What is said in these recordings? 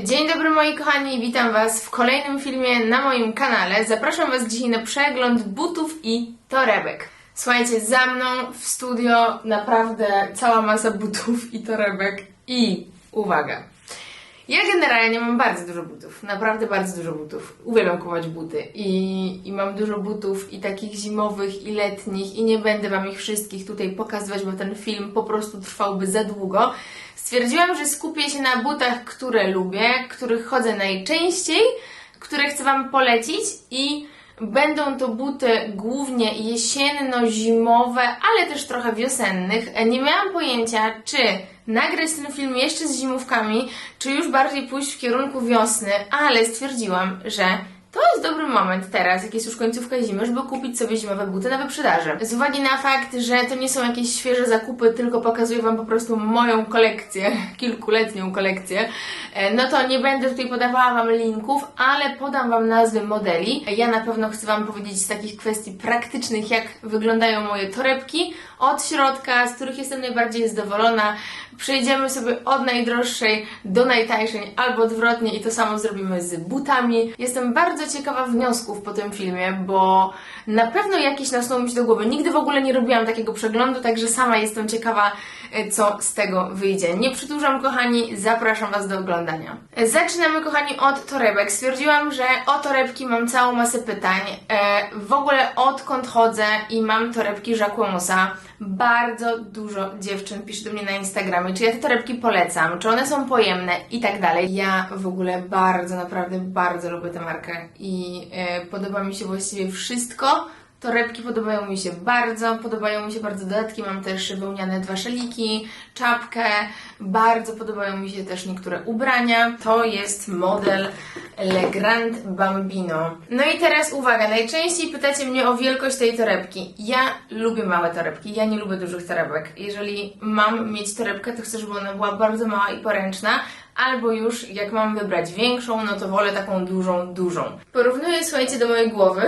Dzień dobry moi kochani, witam Was w kolejnym filmie na moim kanale. Zapraszam Was dzisiaj na przegląd butów i torebek. Słuchajcie, za mną w studio naprawdę cała masa butów i torebek i uwaga. Ja generalnie mam bardzo dużo butów, naprawdę bardzo dużo butów. Uwielbiam kupować buty i, i mam dużo butów i takich zimowych i letnich i nie będę Wam ich wszystkich tutaj pokazywać, bo ten film po prostu trwałby za długo. Stwierdziłam, że skupię się na butach, które lubię, których chodzę najczęściej, które chcę Wam polecić i Będą to buty głównie jesienno-zimowe, ale też trochę wiosennych. Nie miałam pojęcia, czy nagrać ten film jeszcze z zimówkami, czy już bardziej pójść w kierunku wiosny, ale stwierdziłam, że to jest dobry moment teraz, jak jest już końcówka zimy, żeby kupić sobie zimowe buty na wyprzedaży. Z uwagi na fakt, że to nie są jakieś świeże zakupy, tylko pokazuję Wam po prostu moją kolekcję, kilkuletnią kolekcję, e, no to nie będę tutaj podawała Wam linków, ale podam Wam nazwy modeli. Ja na pewno chcę Wam powiedzieć z takich kwestii praktycznych, jak wyglądają moje torebki od środka, z których jestem najbardziej zadowolona. Przejdziemy sobie od najdroższej do najtańszej, albo odwrotnie i to samo zrobimy z butami. Jestem bardzo ciekawa wniosków po tym filmie, bo na pewno jakieś nasuną mi się do głowy. Nigdy w ogóle nie robiłam takiego przeglądu, także sama jestem ciekawa, co z tego wyjdzie. Nie przedłużam, kochani, zapraszam Was do oglądania. E, Zaczynamy, kochani, od torebek. Stwierdziłam, że o torebki mam całą masę pytań. E, W ogóle odkąd chodzę i mam torebki Jacquemusa, bardzo dużo dziewczyn pisze do mnie na Instagramie, czy ja te torebki polecam, czy one są pojemne i tak dalej. Ja w ogóle bardzo, naprawdę bardzo lubię tę markę i e, podoba mi się właściwie wszystko. Torebki podobają mi się bardzo, podobają mi się bardzo dodatki, mam też wełniane dwa szeliki, czapkę, bardzo podobają mi się też niektóre ubrania. To jest model Le Grand Bambino. No i teraz uwaga, najczęściej pytacie mnie o wielkość tej torebki. Ja lubię małe torebki, ja nie lubię dużych torebek. Jeżeli mam mieć torebkę, to chcę, żeby ona była bardzo mała i poręczna, albo już jak mam wybrać większą, no to wolę taką dużą, dużą. Porównuję, słuchajcie, do mojej głowy.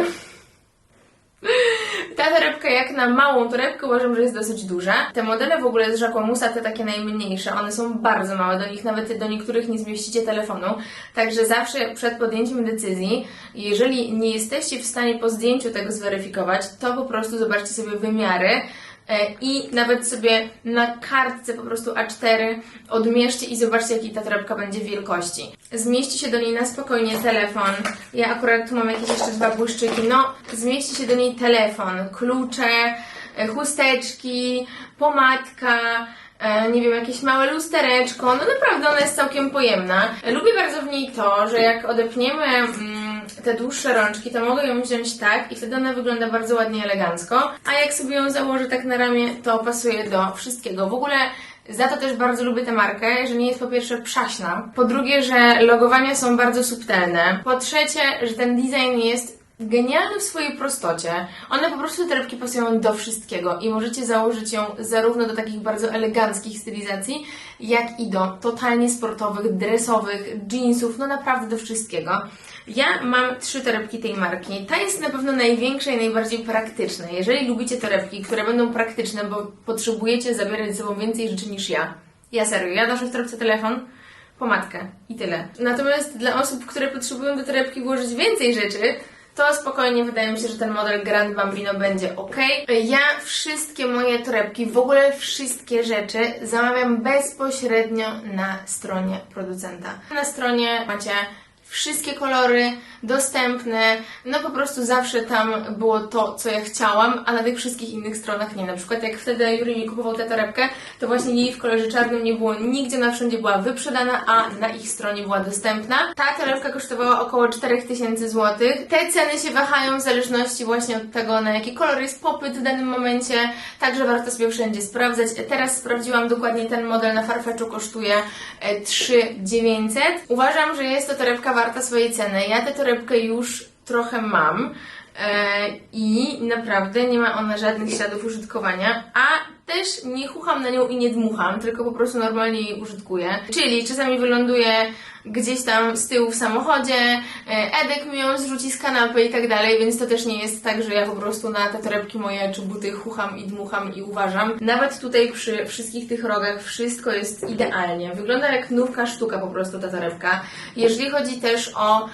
Ta torebka jak na małą torebkę uważam, że jest dosyć duża. Te modele w ogóle z Jacquemusa, te takie najmniejsze, one są bardzo małe, do nich nawet do niektórych nie zmieścicie telefonu. Także zawsze przed podjęciem decyzji, jeżeli nie jesteście w stanie po zdjęciu tego zweryfikować, to po prostu zobaczcie sobie wymiary i nawet sobie na kartce po prostu A4 odmierzcie i zobaczcie, jakiej ta torebka będzie wielkości. Zmieści się do niej na spokojnie telefon. Ja akurat tu mam jakieś jeszcze dwa błyszczyki. No, zmieści się do niej telefon, klucze, e, chusteczki, pomadka, e, nie wiem, jakieś małe lustereczko. No naprawdę ona jest całkiem pojemna. Lubię bardzo w niej to, że jak odepniemy mm, te dłuższe rączki, to mogę ją wziąć tak i wtedy ona wygląda bardzo ładnie, elegancko. A jak sobie ją założę tak na ramię, to pasuje do wszystkiego. W ogóle za to też bardzo lubię tę markę, że nie jest po pierwsze przaśna, po drugie, że logowania są bardzo subtelne, po trzecie, że ten design jest genialny w swojej prostocie. One po prostu te torebki pasują do wszystkiego i możecie założyć ją zarówno do takich bardzo eleganckich stylizacji, jak i do totalnie sportowych, dresowych, jeansów, no naprawdę do wszystkiego. Ja mam trzy torebki tej marki. Ta jest na pewno największa i najbardziej praktyczna. Jeżeli lubicie torebki, które będą praktyczne, bo potrzebujecie zabierać ze sobą więcej rzeczy niż ja. Ja serio, ja noszę w torebce telefon, pomadkę i tyle. Natomiast dla osób, które potrzebują do torebki włożyć więcej rzeczy, to spokojnie wydaje mi się, że ten model Grand Bambino będzie ok. Ja wszystkie moje torebki, w ogóle wszystkie rzeczy zamawiam bezpośrednio na stronie producenta. Na stronie macie wszystkie kolory dostępne, no po prostu zawsze tam było to, co ja chciałam, a na tych wszystkich innych stronach nie. Na przykład jak wtedy Juri mi kupował tę torebkę, to właśnie jej w kolorze czarnym nie było nigdzie, na wszędzie była wyprzedana, a na ich stronie była dostępna. Ta torebka kosztowała około 4000 zł. Te ceny się wahają w zależności właśnie od tego, na jaki kolor jest popyt w danym momencie, także warto sobie wszędzie sprawdzać. Teraz sprawdziłam dokładnie ten model na Farfetchu kosztuje e, 3900. Uważam, że jest to torebka warta swojej ceny. Ja tę torebkę już trochę mam. I naprawdę nie ma ona żadnych śladów użytkowania, a też nie chucham na nią i nie dmucham, tylko po prostu normalnie jej użytkuję. Czyli czasami wyląduje gdzieś tam z tyłu w samochodzie, e, Edek mi ją zrzuci z kanapy i tak dalej, więc to też nie jest tak, że ja po prostu na te torebki moje czy buty chucham i dmucham i uważam. Nawet tutaj przy wszystkich tych rogach wszystko jest idealnie. Wygląda jak nówka sztuka po prostu ta torebka. Jeżeli chodzi też o e,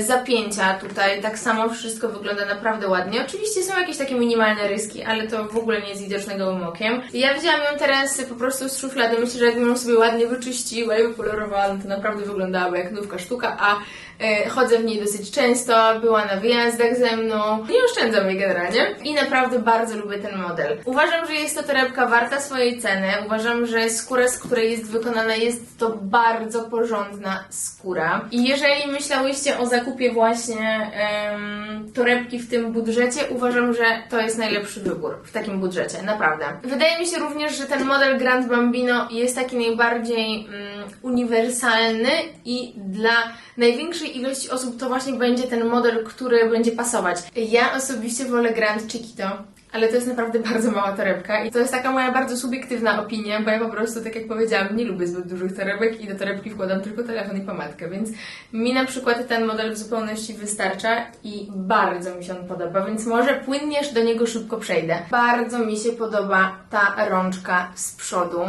zapięcia tutaj, tak samo wszystko wygląda naprawdę ładnie. Oczywiście są jakieś takie minimalne ryski, ale to w ogóle nie jest widoczne gołym okiem. Ja wzięłam ją teraz po prostu z szuflady. Myślę, że jakbym ją sobie ładnie wyczyściła i wypolerowała, to naprawdę wyglądałaby jak nówka sztuka, a e, chodzę w niej dosyć często, była na wyjazdach ze mną. Nie oszczędzam jej generalnie i naprawdę bardzo lubię ten model. Uważam, że jest to torebka warta swojej ceny. Uważam, że skóra, z której jest wykonana, jest to bardzo porządna skóra. I jeżeli myślałyście o zakupie właśnie em, torebki w tym budżecie, uważam, że to jest najlepszy wybór w takim budżecie, naprawdę. Wydaje mi się również, że ten model Grand Bambino jest taki najbardziej mm, uniwersalny i dla największej ilości osób to właśnie będzie ten model, który będzie pasować. Ja osobiście wolę Grand Chiquito. Ale to jest naprawdę bardzo mała torebka i to jest taka moja bardzo subiektywna opinia, bo ja po prostu, tak jak powiedziałam, nie lubię zbyt dużych torebek i do torebki wkładam tylko telefon i pomadkę, więc mi na przykład ten model w zupełności wystarcza i bardzo mi się on podoba, więc może płynnie do niego szybko przejdę. Bardzo mi się podoba ta rączka z przodu.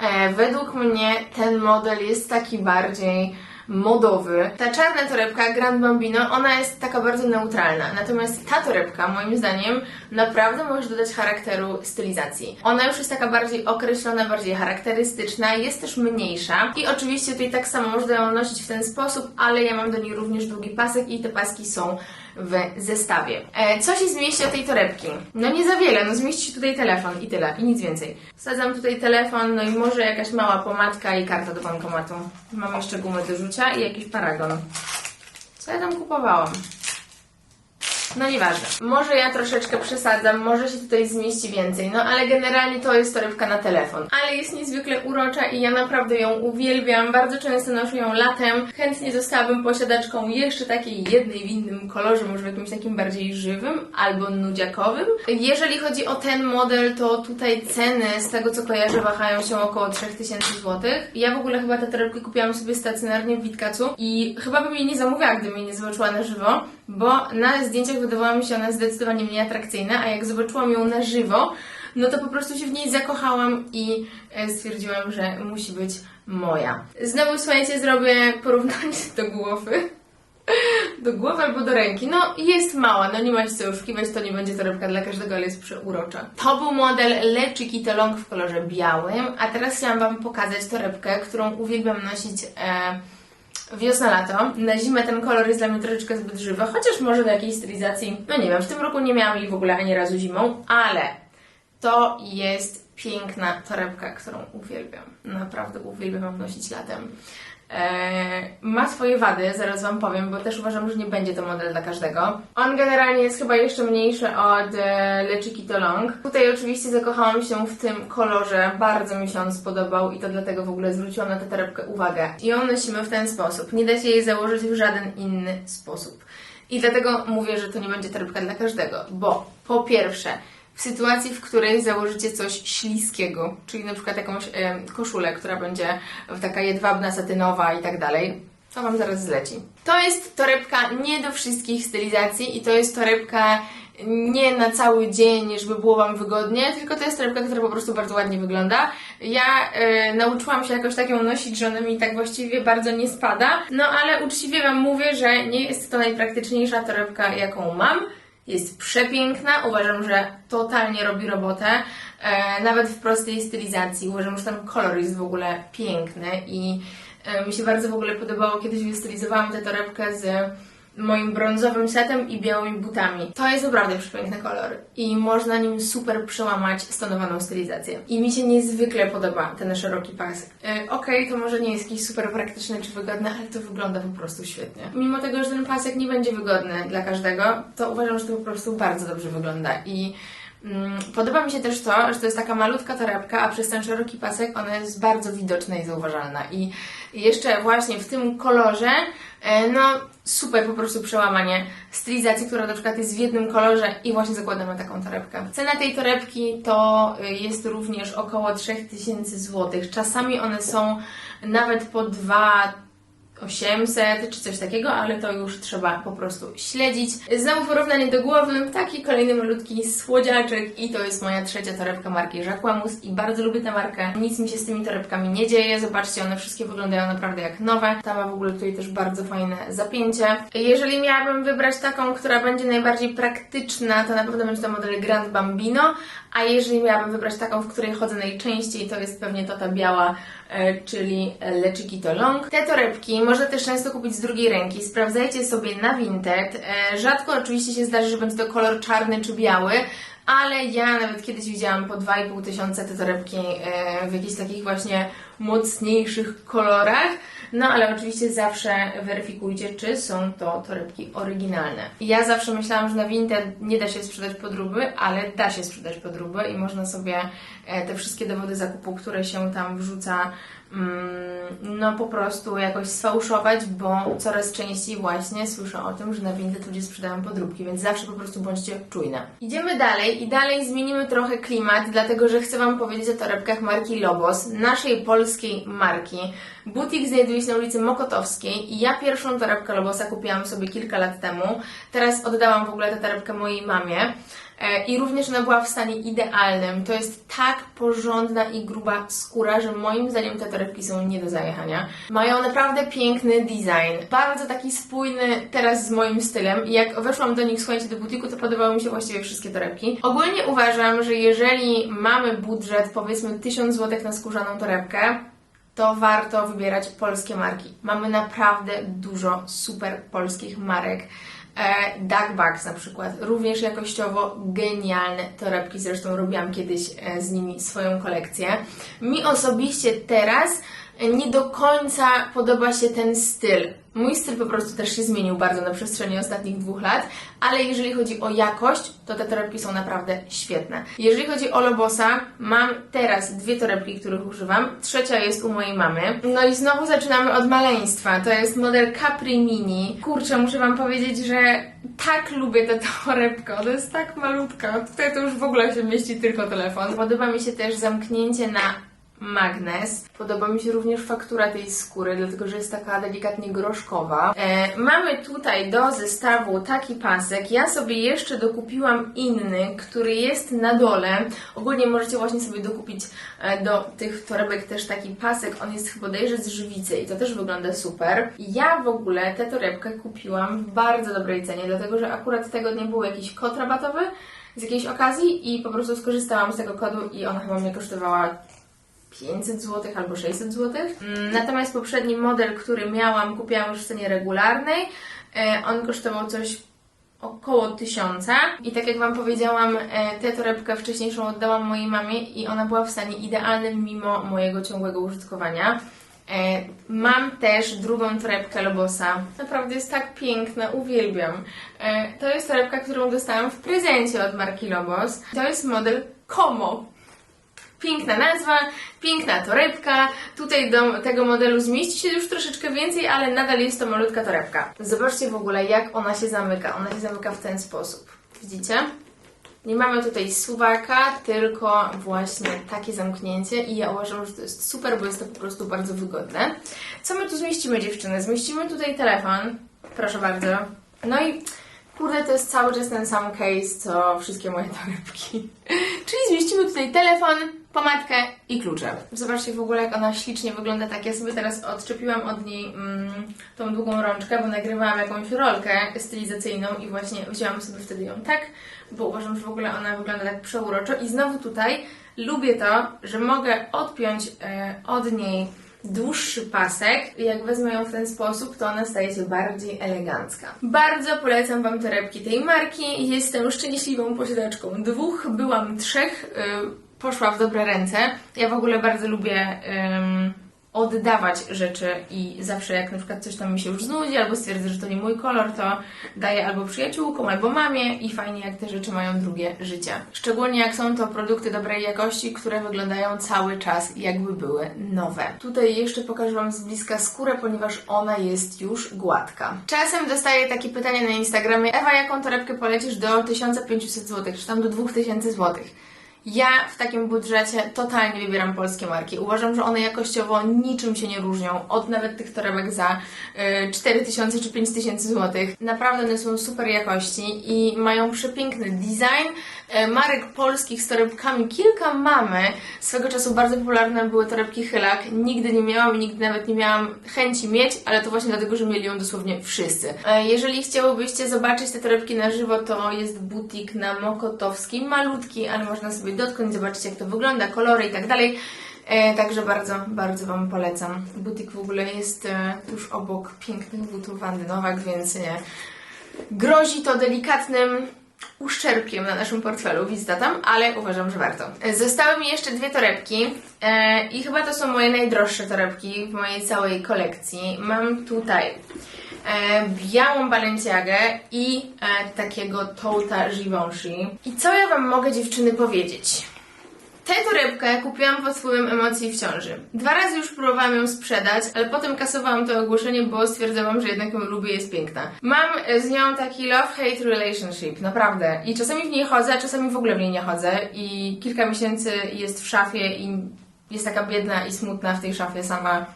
E, według mnie ten model jest taki bardziej modowy. Ta czarna torebka Grand Bambino, ona jest taka bardzo neutralna. Natomiast ta torebka, moim zdaniem, naprawdę może dodać charakteru stylizacji. Ona już jest taka bardziej określona, bardziej charakterystyczna, jest też mniejsza. I oczywiście tutaj tak samo można ją nosić w ten sposób, ale ja mam do niej również długi pasek i te paski są w zestawie. E, co się zmieści o tej torebki? No nie za wiele, no zmieści się tutaj telefon i tyle, i nic więcej. Wsadzam tutaj telefon, no i może jakaś mała pomadka i karta do bankomatu. Mam jeszcze gumę do rzucia i jakiś paragon. Co ja tam kupowałam? No nieważne. Może ja troszeczkę przesadzam, może się tutaj zmieści więcej, no ale generalnie to jest torebka na telefon. Ale jest niezwykle urocza i ja naprawdę ją uwielbiam. Bardzo często noszę ją latem. Chętnie zostałabym posiadaczką jeszcze takiej jednej w innym kolorze, może w jakimś takim bardziej żywym albo nudziakowym. Jeżeli chodzi o ten model, to tutaj ceny z tego co kojarzę wahają się około 3000 zł. Ja w ogóle chyba tę torebkę kupiłam sobie stacjonarnie w Witkacu i chyba bym jej nie zamówiła, gdybym jej nie zobaczyła na żywo, bo na zdjęciach wydawała mi się ona zdecydowanie mniej atrakcyjna, a jak zobaczyłam ją na żywo, no to po prostu się w niej zakochałam i e, stwierdziłam, że musi być moja. Znowu, słuchajcie, zrobię porównanie do głowy. Do głowy albo do ręki. No, jest mała, no nie ma się co oszukiwać, to nie będzie torebka dla każdego, ale jest przeurocza. To był model Le Chiquito Long w kolorze białym, a teraz chciałam Wam pokazać torebkę, którą uwielbiam nosić e, wiosna-lato. Na zimę ten kolor jest dla mnie troszeczkę zbyt żywy, chociaż może do jakiejś stylizacji, no nie wiem, w tym roku nie miałam jej w ogóle ani razu zimą, ale to jest piękna torebka, którą uwielbiam. Naprawdę uwielbiam nosić latem. Eee, ma swoje wady, zaraz Wam powiem, bo też uważam, że nie będzie to model dla każdego. On generalnie jest chyba jeszcze mniejszy od e, Le Chiquito Long. Tutaj oczywiście zakochałam się w tym kolorze, bardzo mi się on spodobał i to dlatego w ogóle zwróciłam na tę torebkę uwagę. I ją nosimy w ten sposób. Nie da się jej założyć w żaden inny sposób. I dlatego mówię, że to nie będzie torebka dla każdego, bo po pierwsze, w sytuacji, w której założycie coś śliskiego, czyli na przykład jakąś e, koszulę, która będzie taka jedwabna, satynowa i tak dalej, to Wam zaraz zleci. To jest torebka nie do wszystkich stylizacji i to jest torebka nie na cały dzień, żeby było Wam wygodnie, tylko to jest torebka, która po prostu bardzo ładnie wygląda. Ja e, nauczyłam się jakoś tak ją nosić, że ona mi tak właściwie bardzo nie spada, no ale uczciwie Wam mówię, że nie jest to najpraktyczniejsza torebka, jaką mam. Jest przepiękna, uważam, że totalnie robi robotę, e, nawet w prostej stylizacji. Uważam, że ten kolor jest w ogóle piękny i e, mi się bardzo w ogóle podobało, kiedyś wystylizowałam tę torebkę z moim brązowym setem i białymi butami. To jest naprawdę przepiękny kolor i można nim super przełamać stonowaną stylizację. I mi się niezwykle podoba ten szeroki pas. E, Okej, to może nie jest jakiś super praktyczny czy wygodny, ale to wygląda po prostu świetnie. Mimo tego, że ten pasek nie będzie wygodny dla każdego, to uważam, że to po prostu bardzo dobrze wygląda i Mm, Podoba mi się też to, że to jest taka malutka torebka, a przez ten szeroki pasek ona jest bardzo widoczna i zauważalna. I jeszcze właśnie w tym kolorze, e, no super po prostu przełamanie stylizacji, która na przykład jest w jednym kolorze i właśnie zakładamy taką torebkę. Cena tej torebki to y, jest również około 3000 zł. Czasami one są nawet po 2 800 czy coś takiego, ale to już trzeba po prostu śledzić. Znowu porównanie do głowy, taki kolejny malutki słodziaczek i to jest moja trzecia torebka marki Jacquemus i bardzo lubię tę markę. Nic mi się z tymi torebkami nie dzieje, zobaczcie, one wszystkie wyglądają naprawdę jak nowe. Ta ma w ogóle tutaj też bardzo fajne zapięcie. Jeżeli miałabym wybrać taką, która będzie najbardziej praktyczna, to na pewno będzie to model Grand Bambino, a jeżeli miałabym wybrać taką, w której chodzę najczęściej, to jest pewnie to ta biała, e, czyli Le Chiquito Long. Te torebki można też często kupić z drugiej ręki. Sprawdzajcie sobie na Vinted. E, rzadko oczywiście się zdarzy, że będzie to kolor czarny czy biały, ale ja nawet kiedyś widziałam po 2,5 tysiąca te torebki e, w jakichś takich właśnie mocniejszych kolorach. No ale oczywiście zawsze weryfikujcie, czy są to torebki oryginalne. Ja zawsze myślałam, że na Vinted nie da się sprzedać podróby, ale da się sprzedać podróby i można sobie e, te wszystkie dowody zakupu, które się tam wrzuca, no po prostu jakoś sfałszować, bo coraz częściej właśnie słyszę o tym, że na Vinted ludzie sprzedają podróbki, więc zawsze po prostu bądźcie czujne. Idziemy dalej i dalej zmienimy trochę klimat, dlatego że chcę Wam powiedzieć o torebkach marki Lobos, naszej polskiej marki. Butik znajduje się na ulicy Mokotowskiej i ja pierwszą torebkę Lobosa kupiłam sobie kilka lat temu. Teraz oddałam w ogóle tę torebkę mojej mamie. E, I również ona była w stanie idealnym. To jest tak porządna i gruba skóra, że moim zdaniem te torebki są nie do zajechania. Mają naprawdę piękny design. Bardzo taki spójny teraz z moim stylem. I jak weszłam do nich, słuchajcie, do butiku, to podobały mi się właściwie wszystkie torebki. Ogólnie uważam, że jeżeli mamy budżet, powiedzmy 1000 zł na skórzaną torebkę, to warto wybierać polskie marki. Mamy naprawdę dużo super polskich marek. E, Duckbugs na przykład, również jakościowo genialne torebki, zresztą robiłam kiedyś e, z nimi swoją kolekcję. Mi osobiście teraz nie do końca podoba się ten styl. Mój styl po prostu też się zmienił bardzo na przestrzeni ostatnich dwóch lat, ale jeżeli chodzi o jakość, to te torebki są naprawdę świetne. Jeżeli chodzi o Lobosa, mam teraz dwie torebki, których używam. Trzecia jest u mojej mamy. No i znowu zaczynamy od maleństwa. To jest model Capri Mini. Kurczę, muszę Wam powiedzieć, że tak lubię tę torebkę. Ona jest tak malutka. Tutaj to już w ogóle się mieści tylko telefon. Podoba mi się też zamknięcie na magnes. Podoba mi się również faktura tej skóry, dlatego że jest taka delikatnie groszkowa. E, mamy tutaj do zestawu taki pasek. Ja sobie jeszcze dokupiłam inny, który jest na dole. Ogólnie możecie właśnie sobie dokupić e, do tych torebek też taki pasek. On jest chyba bodajże z żywicy i to też wygląda super. Ja w ogóle tę torebkę kupiłam w bardzo dobrej cenie, dlatego że akurat tego dnia był jakiś kod rabatowy z jakiejś okazji i po prostu skorzystałam z tego kodu i ona chyba mnie kosztowała 500 zł albo 600 zł. Mm, Natomiast poprzedni model, który miałam, kupiłam już w cenie regularnej. E, On kosztował coś około 1000 i tak jak Wam powiedziałam, e, tę torebkę wcześniejszą oddałam mojej mamie i ona była w stanie idealnym mimo mojego ciągłego użytkowania. E, Mam też drugą torebkę Lobosa. Naprawdę jest tak piękna, uwielbiam. To jest torebka, którą dostałam w prezencie od marki Lobos. To jest model Como. Piękna nazwa, piękna torebka. Tutaj do tego modelu zmieści się już troszeczkę więcej, ale nadal jest to malutka torebka. Zobaczcie w ogóle, jak ona się zamyka. Ona się zamyka w ten sposób. Widzicie? Nie mamy tutaj suwaka, tylko właśnie takie zamknięcie i ja uważam, że to jest super, bo jest to po prostu bardzo wygodne. Co my tu zmieścimy, dziewczyny? Zmieścimy tutaj telefon. Proszę bardzo. No i kurde, to jest cały czas ten sam case, co wszystkie moje torebki. Czyli zmieścimy tutaj telefon, pomadkę i klucze. Zobaczcie w ogóle, jak ona ślicznie wygląda tak. Ja sobie teraz odczepiłam od niej mm, tą długą rączkę, bo nagrywałam jakąś rolkę stylizacyjną i właśnie wzięłam sobie wtedy ją tak, bo uważam, że w ogóle ona wygląda tak przeuroczo. I znowu tutaj lubię to, że mogę odpiąć e, od niej dłuższy pasek jak wezmę ją w ten sposób, to ona staje się bardziej elegancka. Bardzo polecam Wam torebki tej marki. Jestem szczęśliwą posiadaczką dwóch, byłam trzech, y, poszła w dobre ręce. Ja w ogóle bardzo lubię ym, oddawać rzeczy i zawsze jak na przykład coś tam mi się już znudzi, albo stwierdzę, że to nie mój kolor, to daję albo przyjaciółkom, albo mamie i fajnie jak te rzeczy mają drugie życie. Szczególnie jak są to produkty dobrej jakości, które wyglądają cały czas jakby były nowe. Tutaj jeszcze pokażę Wam z bliska skórę, ponieważ ona jest już gładka. Czasem dostaję takie pytania na Instagramie, Ewa, jaką torebkę polecisz do 1500 zł, czy tam do 2000 zł? Ja w takim budżecie totalnie wybieram polskie marki. Uważam, że one jakościowo niczym się nie różnią od nawet tych torebek za y, 4000 czy 5000 zł. Naprawdę one są super jakości i mają przepiękny design. Y, marek polskich z torebkami kilka mamy. Swego czasu bardzo popularne były torebki Chylak. Nigdy nie miałam i nigdy nawet nie miałam chęci mieć, ale to właśnie dlatego, że mieli ją dosłownie wszyscy. Y, jeżeli chciałybyście zobaczyć te torebki na żywo, to jest butik na Mokotowskiej. Malutki, ale można sobie dotknąć, zobaczyć jak to wygląda, kolory i tak dalej. E, także bardzo, bardzo Wam polecam. Butik w ogóle jest e, tuż obok pięknych butów Wandy Nowak, więc nie. Grozi to delikatnym uszczerbkiem na naszym portfelu, wizyta tam, ale uważam, że warto. E, Zostały mi jeszcze dwie torebki i chyba to są moje najdroższe torebki w mojej całej kolekcji. Mam tutaj białą Balenciagę i e, takiego Touta Givenchy. I co ja Wam mogę dziewczyny powiedzieć? Tę torebkę kupiłam pod wpływem emocji w ciąży. Dwa razy już próbowałam ją sprzedać, ale potem kasowałam to ogłoszenie, bo stwierdzałam, że jednak ją lubię, jest piękna. Mam e, z nią taki love-hate relationship, naprawdę. I czasami w niej chodzę, a czasami w ogóle w niej nie chodzę. I kilka miesięcy jest w szafie i jest taka biedna i smutna w tej szafie sama.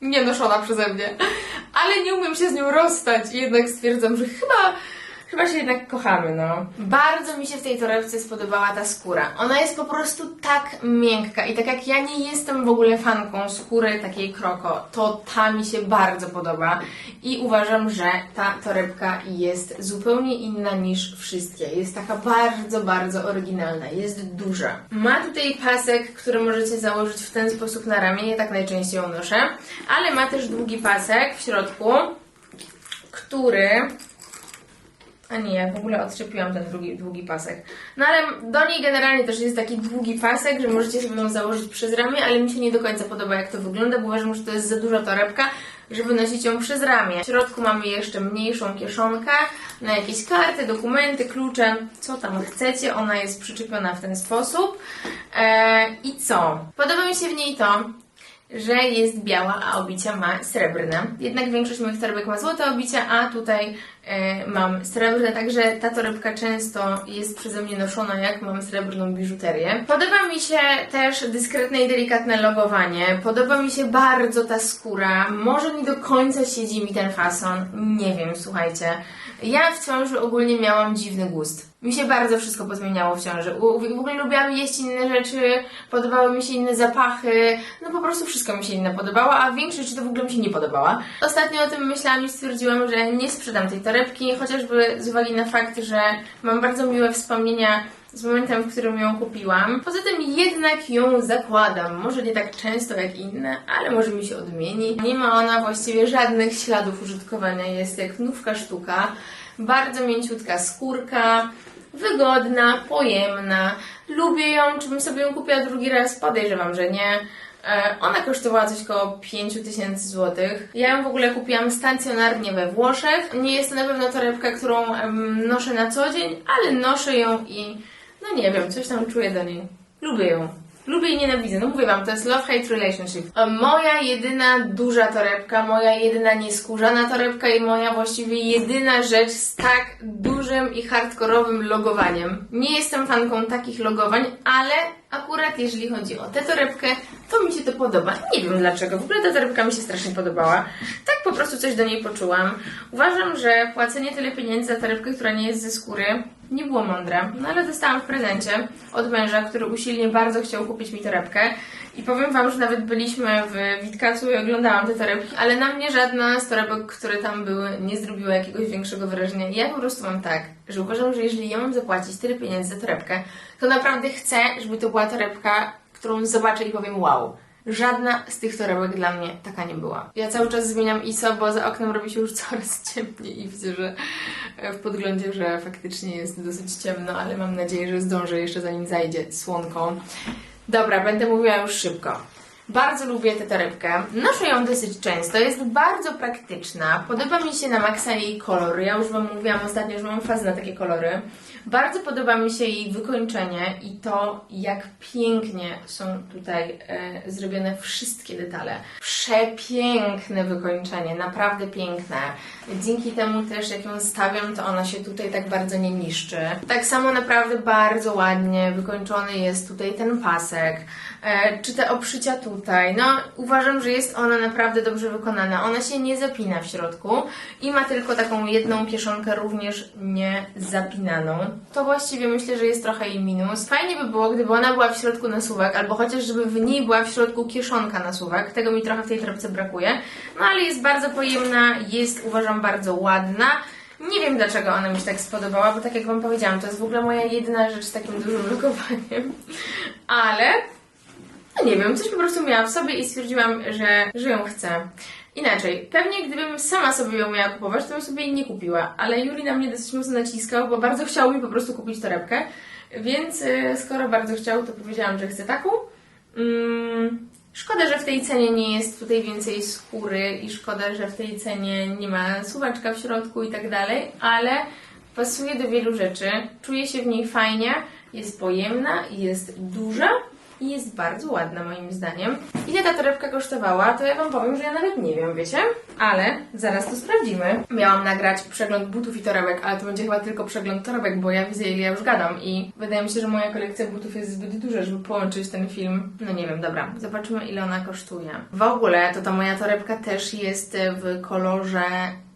Nie noszona przeze mnie. Ale nie umiem się z nią rozstać i jednak stwierdzam, że chyba Chyba się jednak kochamy, no. Bardzo mi się w tej torebce spodobała ta skóra. Ona jest po prostu tak miękka i tak jak ja nie jestem w ogóle fanką skóry takiej kroko, to ta mi się bardzo podoba i uważam, że ta torebka jest zupełnie inna niż wszystkie. Jest taka bardzo, bardzo oryginalna, jest duża. Ma tutaj pasek, który możecie założyć w ten sposób na ramię, ja tak najczęściej ją noszę, ale ma też długi pasek w środku, który a nie, ja w ogóle odczepiłam ten drugi, długi pasek. No ale do niej generalnie też jest taki długi pasek, że możecie sobie ją założyć przez ramię, ale mi się nie do końca podoba jak to wygląda, bo uważam, że to jest za duża torebka, żeby nosić ją przez ramię. W środku mamy jeszcze mniejszą kieszonkę na jakieś karty, dokumenty, klucze, co tam chcecie. Ona jest przyczepiona w ten sposób. Eee, I co? Podoba mi się w niej to, że jest biała, a obicia ma srebrne. Jednak większość moich torebek ma złote obicia, a tutaj e, mam srebrne, także ta torebka często jest przeze mnie noszona, jak mam srebrną biżuterię. Podoba mi się też dyskretne i delikatne logowanie. Podoba mi się bardzo ta skóra. Może nie do końca siedzi mi ten fason. Nie wiem, słuchajcie. Ja w ciąży ogólnie miałam dziwny gust. Mi się bardzo wszystko pozmieniało w ciąży. W ogóle lubiłam jeść inne rzeczy, podobały mi się inne zapachy, no po prostu wszystko mi się inne podobało, a większość rzeczy to w ogóle mi się nie podobała. Ostatnio o tym myślałam i stwierdziłam, że nie sprzedam tej torebki, chociażby z uwagi na fakt, że mam bardzo miłe wspomnienia z momentem, w którym ją kupiłam. Poza tym jednak ją zakładam. Może nie tak często jak inne, ale może mi się odmieni. Nie ma ona właściwie żadnych śladów użytkowania. Jest jak nówka sztuka. Bardzo mięciutka skórka. Wygodna, pojemna. Lubię ją. Czy bym sobie ją kupiła drugi raz? Podejrzewam, że nie. E, Ona kosztowała coś koło 5000 zł. Ja ją w ogóle kupiłam stacjonarnie we Włoszech. Nie jest to na pewno torebka, którą noszę na co dzień, ale noszę ją i no nie wiem, coś tam czuję do niej. Lubię ją. Lubię i nienawidzę. No mówię wam, to jest love-hate relationship. E, Moja jedyna duża torebka, moja jedyna nieskórzana torebka i moja właściwie jedyna rzecz z tak dużym i hardkorowym logowaniem. Nie jestem fanką takich logowań, ale akurat jeżeli chodzi o tę torebkę, to podoba. Nie wiem dlaczego. W ogóle ta torebka mi się strasznie podobała. Tak po prostu coś do niej poczułam. Uważam, że płacenie tyle pieniędzy za torebkę, która nie jest ze skóry, nie było mądre. No ale dostałam w prezencie od męża, który usilnie bardzo chciał kupić mi torebkę. I powiem Wam, że nawet byliśmy w Witkacu i oglądałam te torebki, ale na mnie żadna z torebek, które tam były, nie zrobiła jakiegoś większego wrażenia. Ja po prostu mam tak, że uważam, że jeżeli ja mam zapłacić tyle pieniędzy za torebkę, to naprawdę chcę, żeby to była torebka, którą zobaczę i powiem wow. Żadna z tych torebek dla mnie taka nie była. Ja cały czas zmieniam ISO, bo za oknem robi się już coraz ciemniej i widzę, że e, w podglądzie, że faktycznie jest dosyć ciemno, ale mam nadzieję, że zdążę jeszcze zanim zajdzie słonko. Dobra, będę mówiła już szybko. Bardzo lubię tę torebkę. Noszę ją dosyć często, jest bardzo praktyczna. Podoba mi się na maksa jej kolor. Ja już Wam mówiłam ostatnio, że mam fazę na takie kolory. Bardzo podoba mi się jej wykończenie i to, jak pięknie są tutaj e, zrobione wszystkie detale. Przepiękne wykończenie, naprawdę piękne. Dzięki temu też, jak ją stawiam, to ona się tutaj tak bardzo nie niszczy. Tak samo naprawdę bardzo ładnie wykończony jest tutaj ten pasek, e, czy te obszycia tutaj. No, uważam, że jest ona naprawdę dobrze wykonana. Ona się nie zapina w środku i ma tylko taką jedną kieszonkę również nie zapinaną. To właściwie myślę, że jest trochę jej minus. Fajnie by było, gdyby ona była w środku nasuwek, albo chociaż żeby w niej była w środku kieszonka nasuwek. Tego mi trochę w tej torebce brakuje. No ale jest bardzo pojemna, jest uważam bardzo ładna. Nie wiem dlaczego ona mi się tak spodobała, bo tak jak Wam powiedziałam, to jest w ogóle moja jedyna rzecz z takim dużym lokowaniem. Ale no nie wiem, coś po prostu miałam w sobie i stwierdziłam, że, że ją chcę. Inaczej, pewnie gdybym sama sobie ją miała kupować, to bym sobie jej nie kupiła, ale Juri na mnie dosyć mocno naciskał, bo bardzo chciał mi po prostu kupić torebkę, więc y, skoro bardzo chciał, to powiedziałam, że chcę taką. Mm, szkoda, że w tej cenie nie jest tutaj więcej skóry i szkoda, że w tej cenie nie ma suwaczka w środku i tak dalej, ale pasuje do wielu rzeczy, czuję się w niej fajnie, jest pojemna, jest duża i jest bardzo ładna moim zdaniem. Ile ta torebka kosztowała, to ja Wam powiem, że ja nawet nie wiem, wiecie? Ale zaraz to sprawdzimy. Miałam nagrać przegląd butów i torebek, ale to będzie chyba tylko przegląd torebek, bo ja widzę ile ja już gadam i wydaje mi się, że moja kolekcja butów jest zbyt duża, żeby połączyć ten film. No nie wiem, dobra, zobaczymy ile ona kosztuje. W ogóle to ta moja torebka też jest w kolorze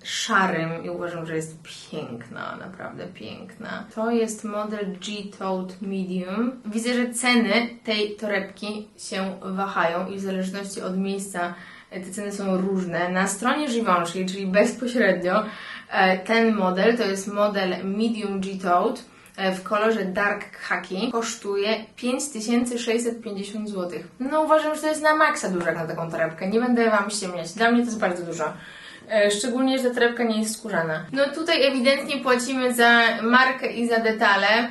szarym i uważam, że jest piękna, naprawdę piękna. To jest model G-Tote Medium. Widzę, że ceny tej torebki się wahają i w zależności od miejsca e, te ceny są różne. Na stronie Givenchy, czyli bezpośrednio, e, ten model to jest model Medium G-Tote e, w kolorze Dark Khaki kosztuje 5650 zł. No uważam, że to jest na maksa dużo na taką torebkę. Nie będę Wam ściemniać. Dla mnie to jest bardzo dużo. E, Szczególnie, że torebka nie jest skórzana. No tutaj ewidentnie płacimy za markę i za detale.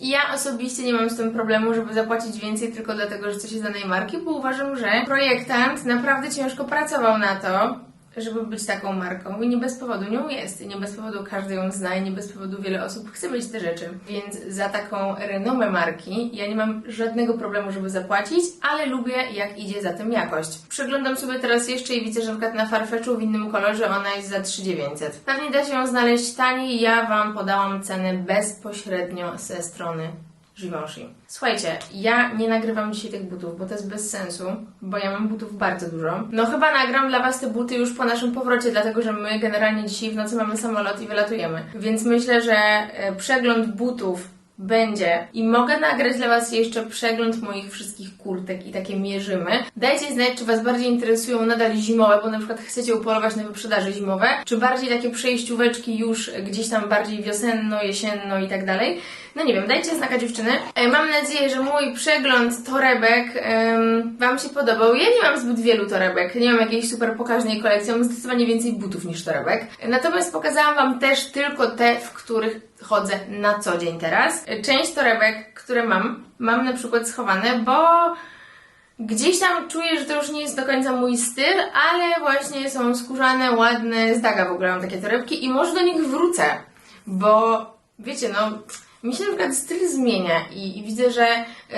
Ja osobiście nie mam z tym problemu, żeby zapłacić więcej tylko dlatego, że coś jest danej marki, bo uważam, że projektant naprawdę ciężko pracował na to, żeby być taką marką. I nie bez powodu nią jest. I nie bez powodu każdy ją zna i nie bez powodu wiele osób chce mieć te rzeczy. Więc za taką renomę marki ja nie mam żadnego problemu, żeby zapłacić, ale lubię jak idzie za tym jakość. Przeglądam sobie teraz jeszcze i widzę, że na na Farfetchu w innym kolorze ona jest za 3900. Pewnie da się ją znaleźć taniej. Ja Wam podałam cenę bezpośrednio ze strony Givenchy. Słuchajcie, ja nie nagrywam dzisiaj tych butów, bo to jest bez sensu, bo ja mam butów bardzo dużo. No chyba nagram dla Was te buty już po naszym powrocie, dlatego że my generalnie dzisiaj w nocy mamy samolot i wylatujemy. Więc myślę, że e, przegląd butów będzie i mogę nagrać dla Was jeszcze przegląd moich wszystkich kurtek i takie mierzymy. Dajcie znać, czy Was bardziej interesują nadal zimowe, bo na przykład chcecie upolować na wyprzedaży zimowe, czy bardziej takie przejścióweczki już gdzieś tam bardziej wiosenno, jesienno i tak dalej. No nie wiem, dajcie znaka dziewczyny. E, Mam nadzieję, że mój przegląd torebek Wam się podobał. Ja nie mam zbyt wielu torebek, nie mam jakiejś super pokaźnej kolekcji, mam zdecydowanie więcej butów niż torebek. Natomiast pokazałam Wam też tylko te, w których chodzę na co dzień teraz. Część torebek, które mam, mam na przykład schowane, bo Gdzieś tam czuję, że to już nie jest do końca mój styl, ale właśnie są skórzane, ładne, z w ogóle mam takie torebki i może do nich wrócę, bo wiecie, no mi się na przykład styl zmienia i, i widzę, że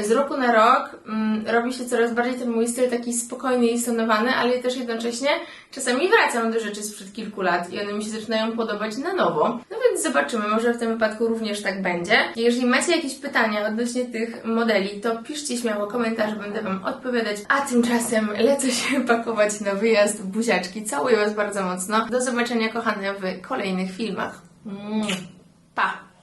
z roku na rok mm, robi się coraz bardziej ten mój styl taki spokojny i stonowany, ale też jednocześnie czasami wracam do rzeczy sprzed kilku lat i one mi się zaczynają podobać na nowo. No więc zobaczymy, może w tym wypadku również tak będzie. Jeżeli macie jakieś pytania odnośnie tych modeli, to piszcie śmiało komentarze, będę Wam odpowiadać. A tymczasem lecę się pakować na wyjazd buziaczki. Całuję Was bardzo mocno. Do zobaczenia kochane w kolejnych filmach. Pa!